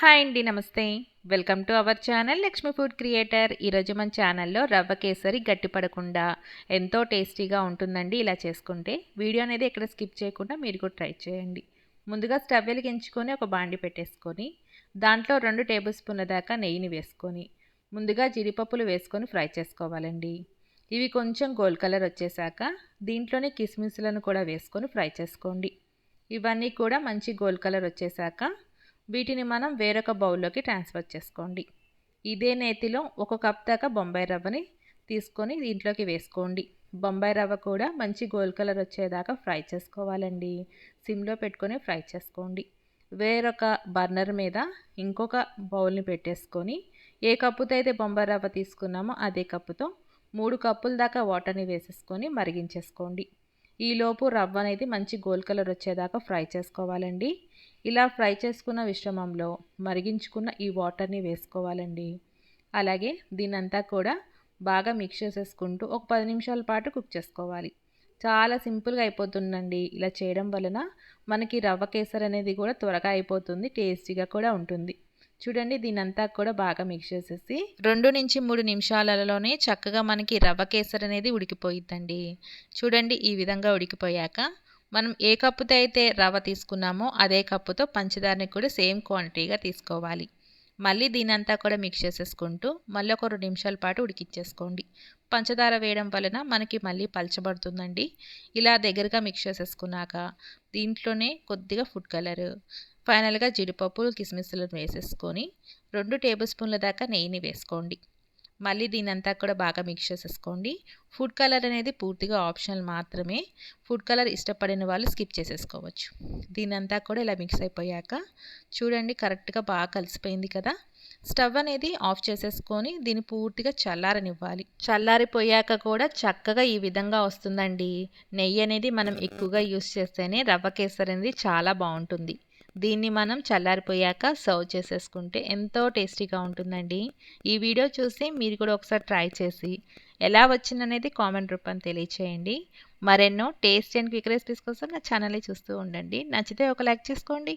Hi అండి నమస్తే. Welcome to our channel Lakshmi food creator. ఈరోజు మన ఛానల్లో రవ్వ కేసరి గట్టిపడకుండా ఎంతో టేస్టీగా ఉంటుందండి ఇలా చేసుకుంటే. వీడియో అనేది ఎక్కడ స్కిప్ చేయకుండా మీరు కూడా ట్రై చేయండి. ముందుగా స్టవ్ వెలిగించుకొని ఒక బాండి పెట్టేసుకొని దాంట్లో రెండు టేబుల్ స్పూన్ల దాకా నెయ్యిని వేసుకొని ముందుగా జీడిపప్పులు వేసుకొని ఫ్రై చేసుకోవాలండి. ఇవి కొంచెం గోల్డ్ కలర్ వచ్చేసాక దీంట్లోనే కిస్మిస్లను కూడా వేసుకొని ఫ్రై చేసుకోండి. ఇవన్నీ కూడా మంచి గోల్డ్ కలర్ వచ్చేసాక వీటిని మనం వేరొక బౌల్లోకి ట్రాన్స్ఫర్ చేసుకోండి. ఇదే నేతిలో ఒక కప్ దాకా బొంబాయి రవ్వని తీసుకొని దీంట్లోకి వేసుకోండి. బొంబాయి రవ్వ కూడా మంచి గోల్డ్ కలర్ వచ్చేదాకా ఫ్రై చేసుకోవాలండి. సిమ్లో పెట్టుకొని ఫ్రై చేసుకోండి. వేరొక బర్నర్ మీద ఇంకొక బౌల్ని పెట్టేసుకొని ఏ కప్పుతో అయితే బొంబాయి రవ్వ తీసుకున్నామో అదే కప్పుతో మూడు కప్పుల దాకా వాటర్ని వేసేసుకొని మరిగించేసుకోండి. ఈలోపు రవ్వ అనేది మంచి గోల్డ్ కలర్ వచ్చేదాకా ఫ్రై చేసుకోవాలండి. ఇలా ఫ్రై చేసుకున్న మిశ్రమంలో మరిగించుకున్న ఈ వాటర్ని వేసుకోవాలండి. అలాగే దీనంతా కూడా బాగా మిక్స్ చేసేసుకుంటూ ఒక పది నిమిషాల పాటు కుక్ చేసుకోవాలి. చాలా సింపుల్గా అయిపోతుందండి. ఇలా చేయడం వలన మనకి రవ్వ కేసర్ అనేది కూడా త్వరగా అయిపోతుంది టేస్టీగా కూడా ఉంటుంది. చూడండి దీనంతా కూడా బాగా మిక్స్ చేసేసి. రెండు నుంచి మూడు నిమిషాలలోనే చక్కగా మనకి రవ్వ కేసర్ అనేది ఉడికిపోయిద్దండి. చూడండి ఈ విధంగా ఉడికిపోయాక మనం ఏ కప్పుతో అయితే రవ్వ తీసుకున్నామో అదే కప్పుతో పంచదారని కూడా సేమ్ క్వాంటిటీగా తీసుకోవాలి. మళ్ళీ దీనంతా కూడా మిక్స్ చేసేసుకుంటూ మళ్ళీ ఒక రెండు నిమిషాల పాటు ఉడికిచ్చేసుకోండి. పంచదార వేయడం వలన మనకి మళ్ళీ పలచబడుతుందండి. ఇలా దగ్గరగా మిక్స్ చేసేసుకున్నాక దీంట్లోనే కొద్దిగా ఫుడ్ కలర్ ఫైనల్గా జీడిపప్పులు కిస్మిస్లను వేసేసుకొని రెండు టేబుల్ స్పూన్ల దాకా నెయ్యిని వేసుకోండి. మళ్ళీ దీనంతా కూడా బాగా మిక్స్ చేసేసుకోండి. ఫుడ్ కలర్ అనేది పూర్తిగా ఆప్షనల్ మాత్రమే. ఫుడ్ కలర్ ఇష్టపడిన వాళ్ళు స్కిప్ చేసేసుకోవచ్చు. దీనంతా కూడా ఇలా మిక్స్ అయిపోయాక చూడండి కరెక్ట్గా బాగా కలిసిపోయింది కదా. స్టవ్ అనేది ఆఫ్ చేసేసుకొని దీన్ని పూర్తిగా చల్లారనివ్వాలి. చల్లారిపోయాక కూడా చక్కగా ఈ విధంగా వస్తుందండి. నెయ్యి అనేది మనం ఎక్కువగా యూస్ చేస్తేనే రవ్వ కేసరి అనేది చాలా బాగుంటుంది. దీన్ని మనం చల్లారిపోయాక సర్వ్ చేసేసుకుంటే ఎంతో టేస్టీగా ఉంటుందండి. ఈ వీడియో చూసి మీరు కూడా ఒకసారి ట్రై చేసి ఎలా వచ్చిందనేది కామెంట్ రూపం తెలియచేయండి. మరెన్నో టేస్ట్ అండ్ క్విక్ రెసిపీస్ కోసం నా ఛానల్ని చూస్తూ ఉండండి. నచ్చితే ఒక లైక్ చేసుకోండి.